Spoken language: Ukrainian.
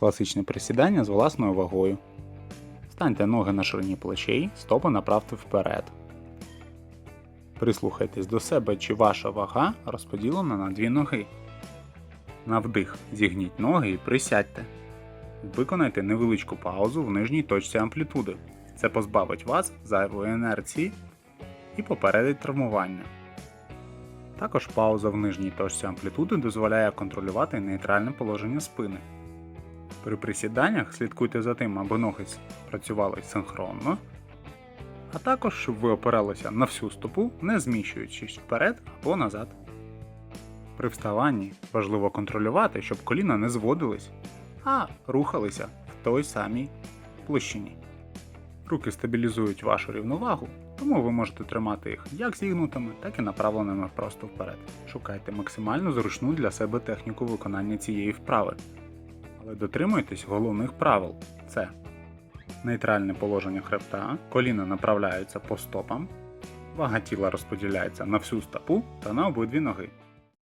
Класичне присідання з власною вагою. Станьте ноги на ширині плечей, стопи направте вперед. Прислухайтесь до себе, чи ваша вага розподілена на дві ноги. На вдих зігніть ноги і присядьте. Виконайте невеличку паузу в нижній точці амплітуди. Це позбавить вас зайвої інерції і попередить травмування. Також пауза в нижній точці амплітуди дозволяє контролювати нейтральне положення спини. При присіданнях слідкуйте за тим, аби ноги працювали синхронно, а також щоб ви опиралися на всю стопу, не зміщуючись вперед або назад. При вставанні важливо контролювати, щоб коліна не зводились, а рухалися в той самій площині. Руки стабілізують вашу рівновагу, тому ви можете тримати їх як зігнутими, так і направленими просто вперед. Шукайте максимально зручну для себе техніку виконання цієї вправи. Але дотримуйтесь головних правил: це нейтральне положення хребта, коліна направляються по стопам, вага тіла розподіляється на всю стопу та на обидві ноги.